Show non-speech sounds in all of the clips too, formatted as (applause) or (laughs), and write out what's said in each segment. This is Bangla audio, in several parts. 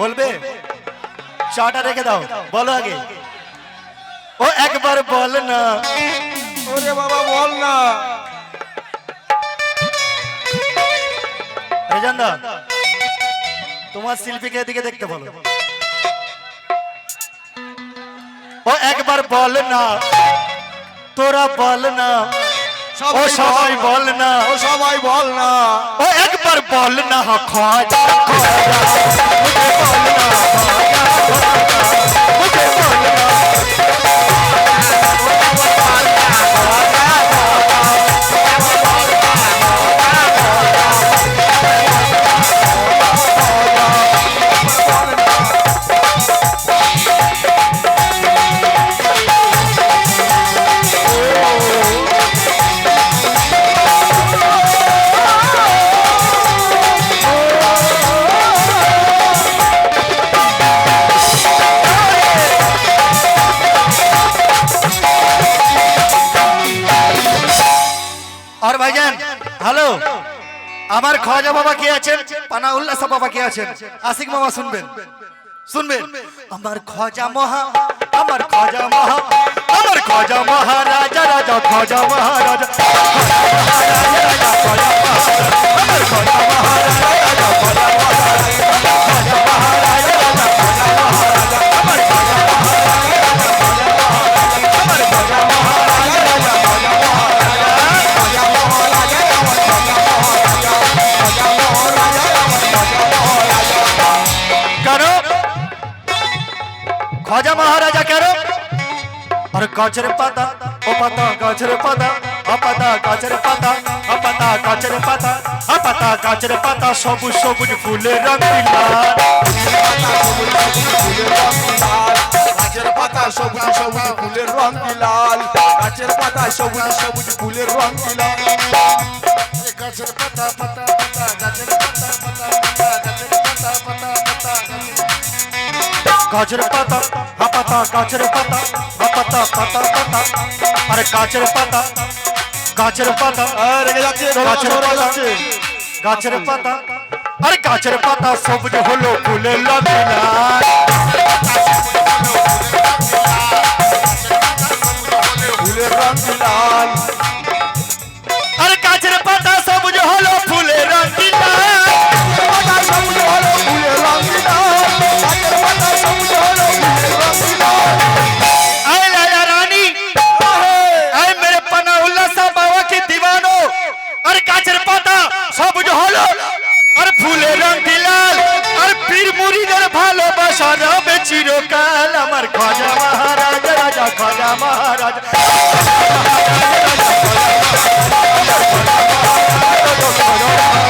বলবে? চাটা রেখে দাও বলো আগে। ও একবার বল না। ওরে বাবা বল না। রেজান্দা তোমার শিল্পীকে এদিকে দেখতে বলো। ও একবার বল না তোরা বল না। ও সবাই বল না ও সবাই বল না ও একবার বল না খাজা খাজা বল না খাজা আমার খাজা বাবা কে আছেন? পানা উল্লাস বাবা কে আছেন? আশিক মামা শুনবেন। শুনবেন? আমার খাজা মহা আমার খাজা মহা আমার খাজা মহারাজা রাজা খাজা মহারাজা খাজা মহারাজা, খাজা মহারাজা, আমার খাজা মহারাজা রাজা খাজা মহারাজা, গাছের পাতা ও পাতা গাছের পাতা ও পাতা গাছের পাতা ও পাতা গাছের পাতা ও পাতা গাছের পাতা, সবুজ সবুজ ফুলের লাল। গাছের পাতা, সবুজ সবুজ ফুলের রং লাল। গাছের পাতা, সবুজ সবুজ ফুলের রং লাল। গাছের পাতা পাতা পাতা, গাছের পাতা পাতা। গাছের পাতা হা পাতা গাছের পাতা হা পাতা পাতা পাতা আরে গাছের পাতা গাছের পাতা রেগে যাচ্ছে গাছের পাতা গাছের পাতা আরে গাছের পাতা সবুজ হলো ফুলের লাগিলা ফুলের রং লাল। চিরকাল আমার খাজা মহারাজ রাজা খাজা মহারাজ। আর (laughs)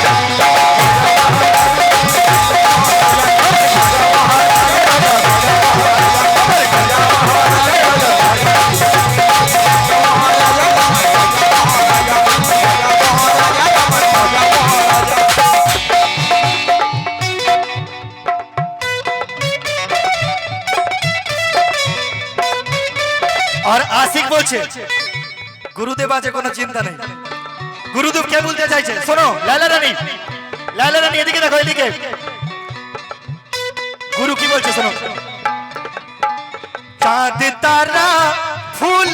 আছে কোনো চিন্তা নেই। গুরুদেব কে বলতে চাইছে? শোনো লালা রানী। লালা রানী, এদিকে দেখো, এদিকে। গুরু কি বলছে, শোনো। চাঁদ, তারা, ফুল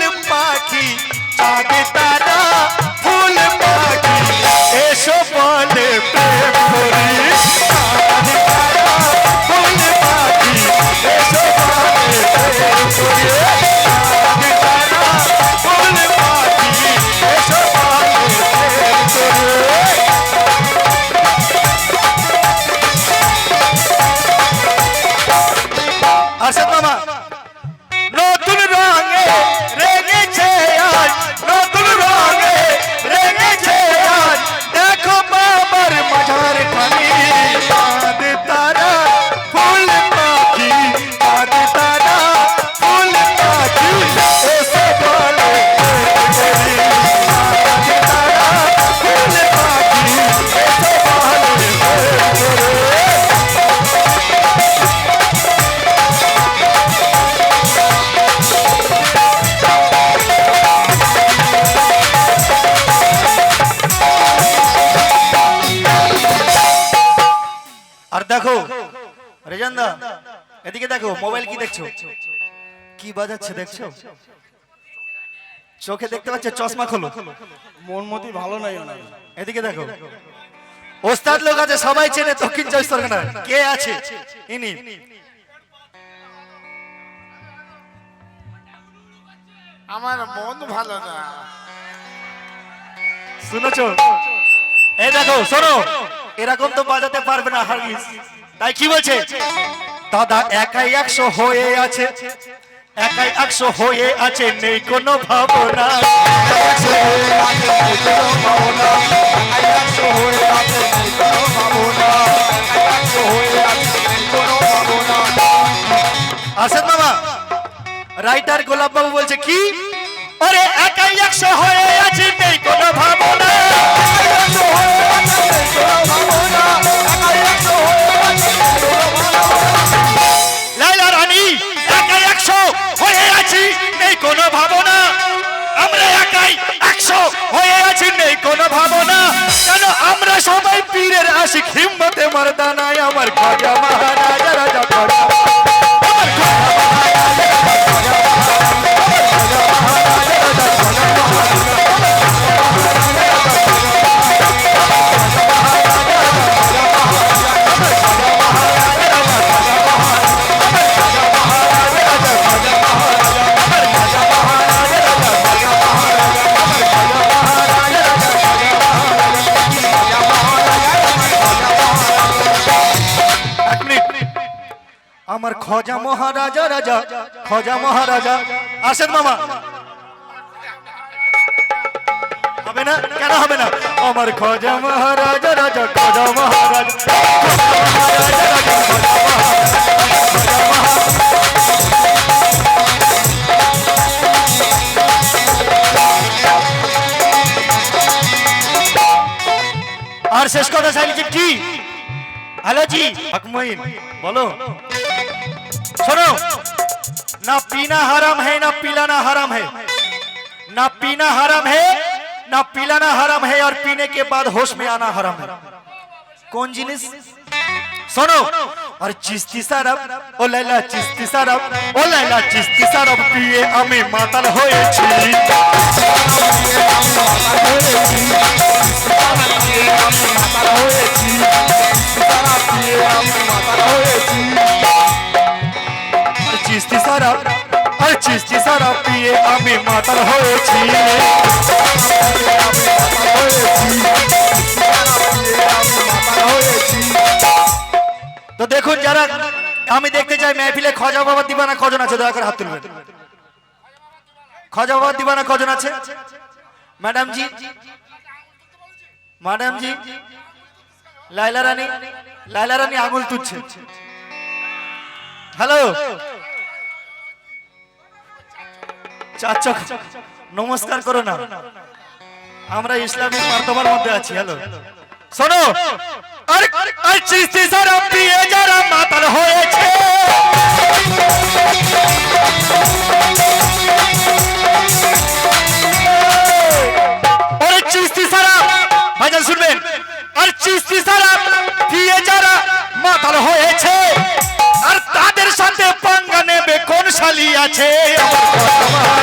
রেজান দা এদিকে দেখো মোবাইল কি দেখছ? কি বাজাচ্ছে দেখছ? চোখে দেখতে পাচ্ছ চশমা খোলো। মন মতি ভালো নাই এদিকে দেখো। ওস্তাদ লোক আছে সবাই চেনে দক্ষিণ চব্বিশ পরগনা কে আছে? ইনি। আমার মন ভালো না। শুনেছো? এই দেখো শোনো। এরকম তো বাজাতে পারবে না হারগিস তাই কি বলছে? দাদা, একাই একশো হয়ে আছে। একাই একশো হয়ে আছে, নেই কোনো ভাবনা। আসেন মামা, রাইটার গোলাপ বাবু বলছে, কি? আরে, একাই একশো হয়ে আছে, নেই কোনো ভাবনা। হয়ে আছি নেই কোনো ভাবনা? কেন আমরা সবাই পীরের আশিক, হিম্মতে মারদানায় আমার খাজা মহারাজা, রাজা খজা মহারাজা, রাজা, খজা মহারাজা। আসেন মামা। হবে না? কেন হবে না? আমার খজা মহারাজা, রাজা, খজা মহারাজা আর শেষ কথা চাইলে কি? হ্যালো জি বলো। सुनो ना पीना हराम है ना पिलाना हराम है ना पीना हराम है ना पिलाना हराम है और पीने के बाद होश में आना हराम है कौन जिनिस শোনো আর চিস্তি সারাপ ও লাইলা চিস্তি সারাপ ও লাইলা চিস্তি সারাপ পিয়ে আমি মাতাল হয়েছি আর চিস্তি সারাপ আর চিস্তি সারাপ পিয়ে আমি মাতাল হয়েছি। তো দেখুন যারা, আমি দেখতে চাই মেহফিলে খজা বাবা দিবানা কজন আছে, দয়া করে হাত তুলবেন। খজা বাবা দিবানা কজন আছে? ম্যাডাম জি ম্যাডাম জি লাইলা রানী? লাইলা রানী আঙুল তুলছে। হ্যালো? চাচক নমস্কার করো না। আমরা ইসলামিক মার্তবার মধ্যে আছি, হ্যালো। শোনো, আর চিস্তি সারা পিয়ে যারা মাতাল হয়েছে। ভাইজান শুনবেন? আর চিস্তি সারা দিয়ে যারা মাতাল হয়েছে, আর তাদের সাথে পাঙ্গা নেবে কোন শালি আছে? আমার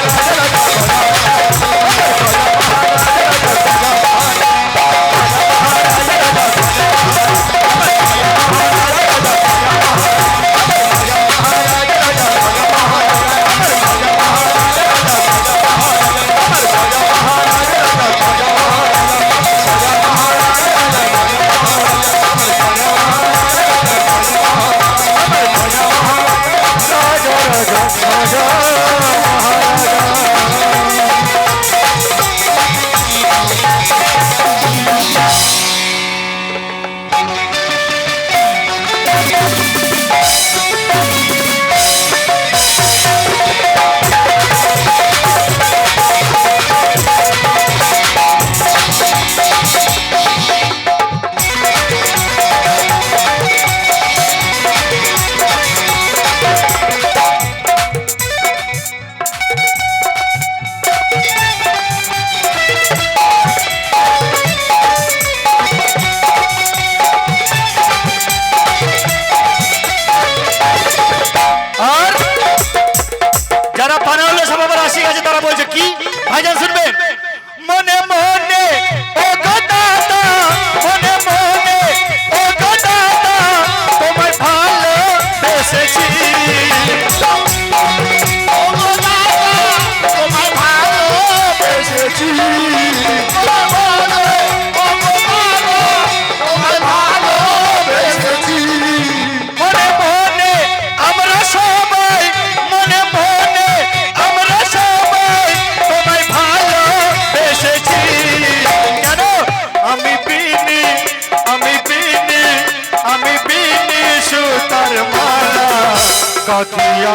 কাকিয়া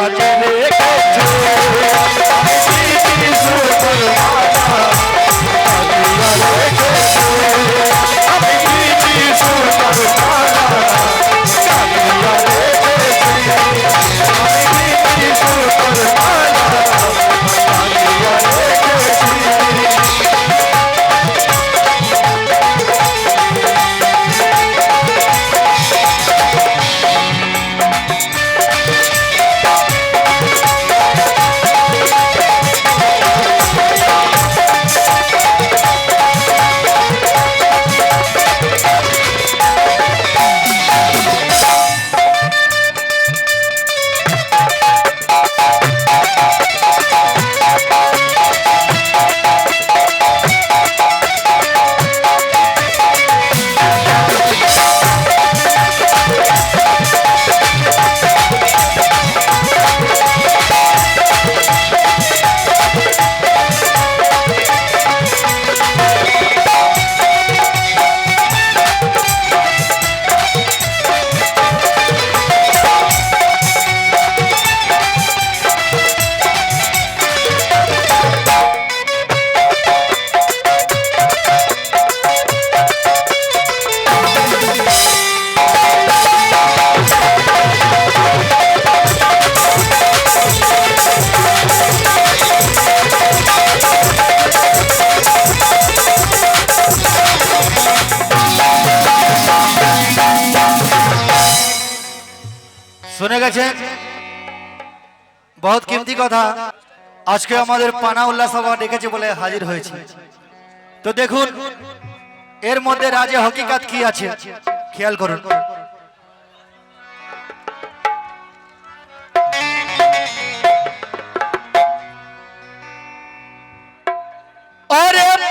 গেছেন বহুত কিমতি কথা। আজকে আমাদের পানা উল্লাস সভা ডেকেছে বলে হাজির হয়েছে। তো দেখুন, এর মধ্যে রাজে হকিকাত কি আছে? খেয়াল করুন।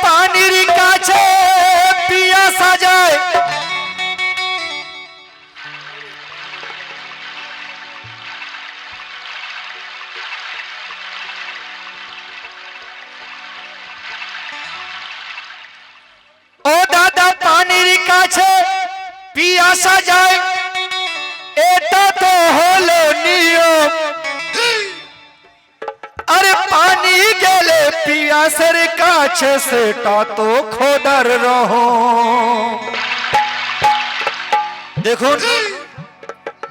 পানির কাছে পিয়া সাজায় পিয়াসা যায়। এটা তো হলো নিয়ম। আরে পানি গেলে পিয়াসের কাছে সেটা তো খোদার রহ দেখুন,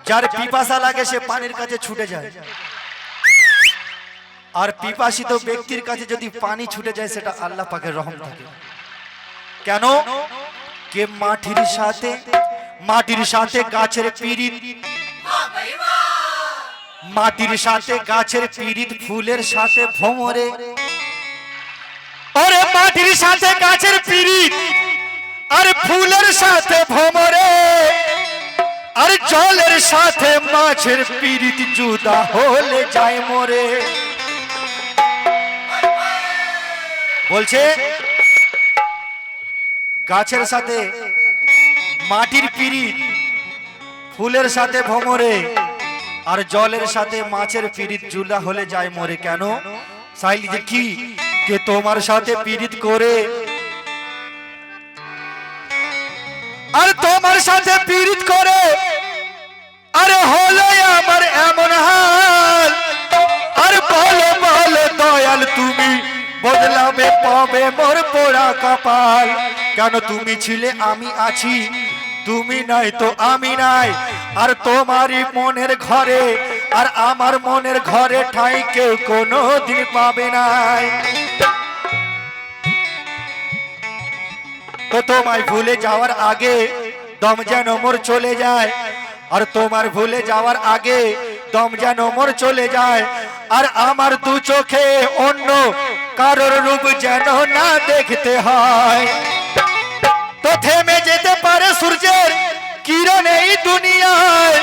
যার পিপাসা লাগে সে পানির কাছে ছুটে যায়। আর পিপাসিত ব্যক্তির কাছে যদি পানি ছুটে যায়, সেটা আল্লাহ পাকের রহম থাকে। কেন? কে মাটির সাথে মাটির সাথে গাছের পিরিত মাটির সাথে গাছের পিরিত ফুলের সাথে ভ্রমরে। আরে মাটির সাথে গাছের পিরিত আর ফুলের সাথে ভ্রমরে। আর জলের সাথে মাছের পিড়িত জুদা হলে যায় মরে। বলছে, গাছের সাথে মাটির পিরিত, ফুলের সাথে ভ্রমরে আর জলের সাথে মাছের পিরিত জুলা হলে যায় মরে কেন? সাইলি যে কি? কে তোমার সাথে পিরিত করে? আর তোমার সাথে পিরিত করে? আরে হলো আমার এমন হাল। আর বলো বলো, দয়াল তুমি, বদলাবে পাবে মোর পোড়া কপাল। কেন তুমি ছিলে আমি আছি? তুমি নাই তো আমি নাই। আর তোমারই মনের ঘরে, আর আমার মনের ঘরে ঠাই কেউ কোনো দিন পাবে নাই। তো তোমায় ভুলে যাওয়ার আগে দম যেন মোর চলে যায়। আর তোমার ভুলে যাওয়ার আগে দম যেন মোর চলে যায়। আর আমার দু চোখে অন্য কারোর রূপ যেন না দেখতে হয়। তো থেমে যেতে পারে সূর্যের কিরণ এই দুনিয়ায়।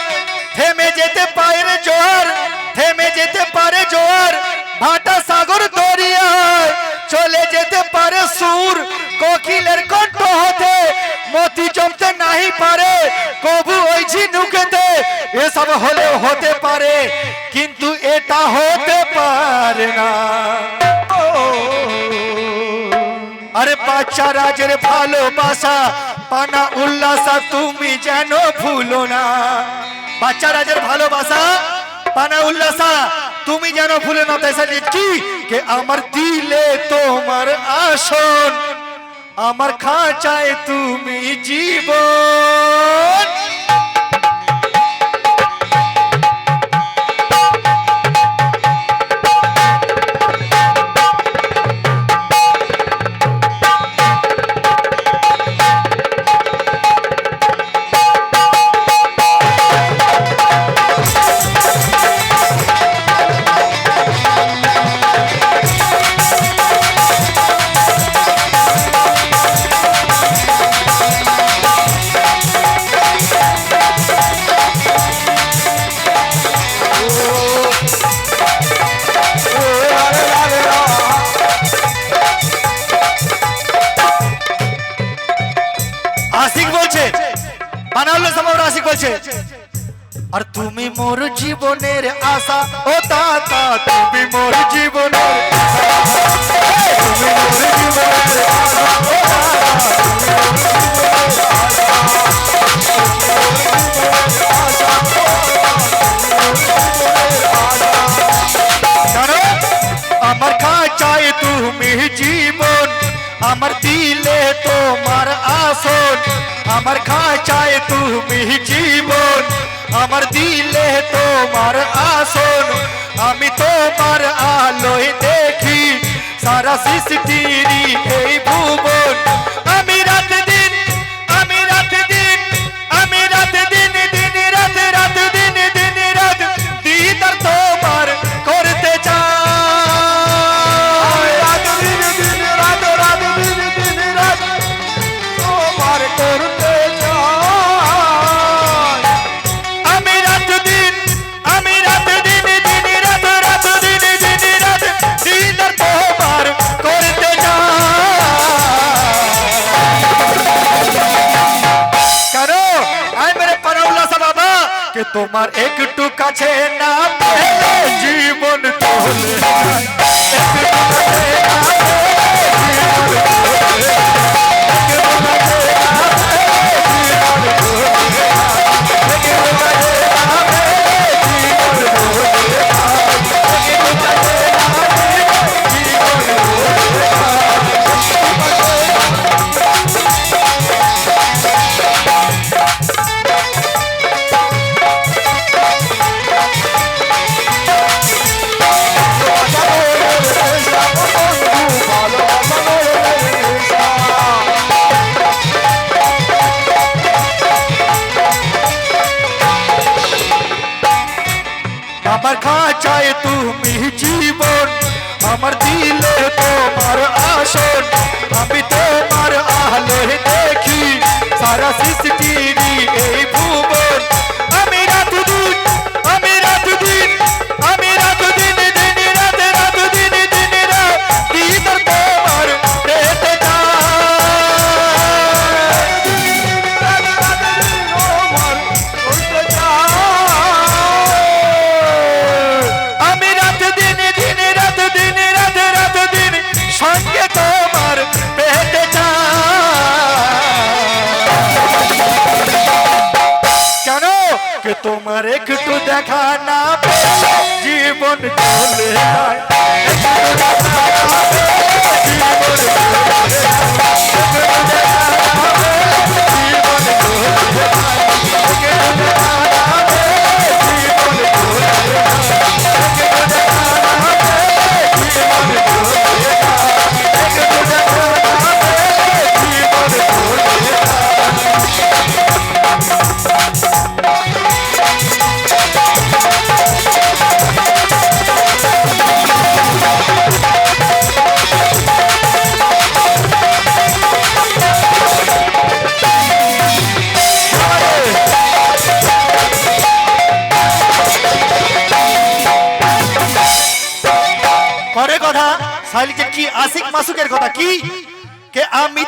থেমে যেতে পারে জোয়ার, থেমে যেতে পারে জোয়ার, ভাটা সাগর দরিয়ায়। চলে যেতে পারে সুর, কোকিলের কণ্ঠ হতে, মতি জমতে নাহি পারে, কবু ওই ঝিনুকেতে। এসব হলেও হতে পারে, কিন্তু এটা হতে পারে না। আরে বাচ্চা রাজের ভালোবাসা, পানা উল্লাসা তুমি যেন ভুলো না। বাচ্চা রাজের ভালোবাসা, পানা উল্লাসা তুমি যেন ভুলে না। তাই কি? কে আমার দিলে তোমার আসন, আমার খাঁচায় তুমি জীবন। জীবনের আশা ও দাতা তুমি মোর জীবনের আশা। তুমি মোর জীবনের আশা, ও দাতা, জানো আমার কাছে তুমি জীবন আমার দিলে তোমার আসন আমার খাঁচায় তুমি জীবন আমার দিলে তোমার আসন আমি তোমার আলোয় দেখি সারা সৃষ্টিরই তোমার একটু কাছে না পেলে জীবন না। জীবন আমার খাঁচায় তুমি জীবন আমার দিলে তোমার আসন আমি তোমার আলো দেখি কে তোমার একটু দেখা না পেলে জীবন চলে যায়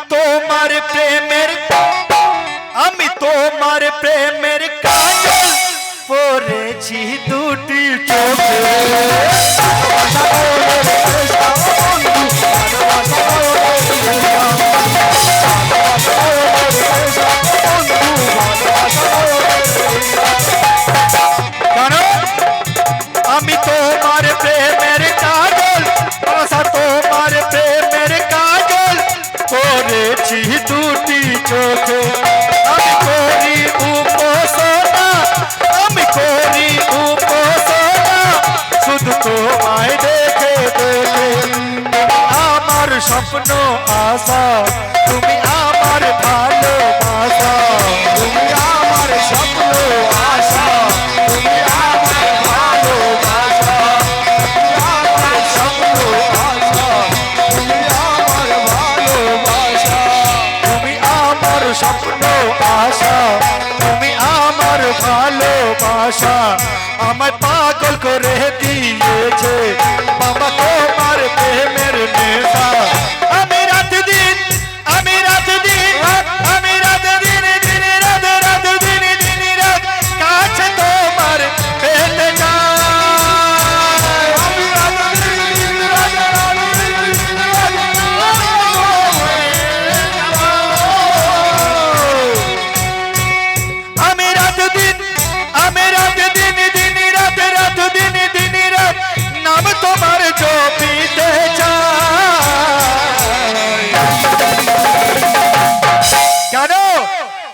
তোমার প্রেমের আমি তোমার প্রেমের কাজল পরেছি দুটি চোখে। স্বপ্ন আশা। তুমি আমার ভালোবাসা। তুমি আমার স্বপ্ন।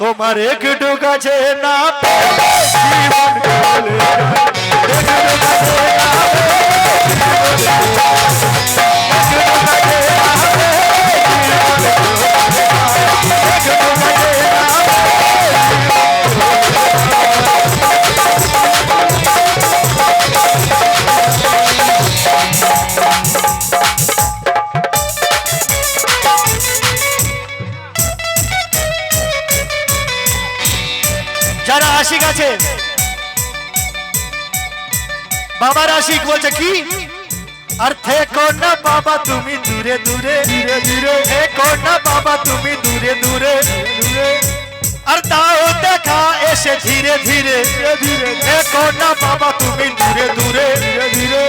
তোমার একটু কাছে না পেলে জীবন চলে যায়। একটু কাছে না পেলে জীবন চলে যায়। আছে বাবার আশিক বলছে কি আর থেকো না বাবা তুমি দূরে দূরে ধীরে ধীরে থেকো না বাবা তুমি দূরে দূরে আর দাও দেখা এসে ধীরে ধীরে ধীরে থেকো না বাবা তুমি দূরে দূরে ধীরে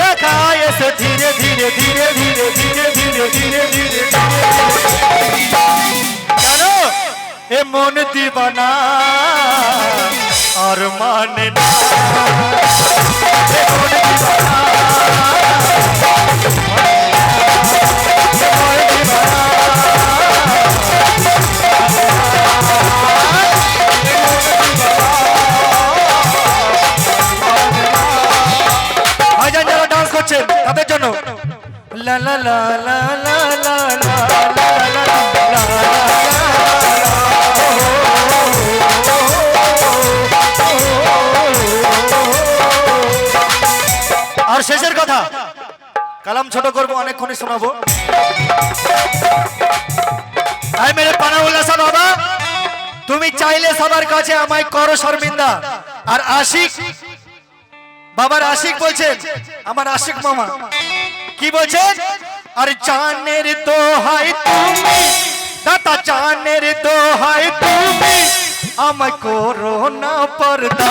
দেখা এসে ধীরে ধীরে ধীরে ধীরে ধীরে ধীরে ধীরে ধীরে জানো এ মন দিবানা আর মানে ডান্স করছে তাদের জন্য লা লা লা লা লা লা লা কালাম ছোট করব, অনেকক্ষণে শোনাবো। আই মেরে পানাউল্লাহ বাবা। তুমি চাইলে সবার কাছে আমায় করো শর্মিন্দা। আর আশিক, বাবার আশিক বলছেন আমার আশিক মামা। কি বলছেন আর জানের দোহাই তুমি, দাতা জানের দোহাই তুমি, আমায় করো না পর্দা।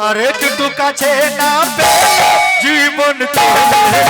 তোমার একটু কাছে না পেলে জীবন জীবন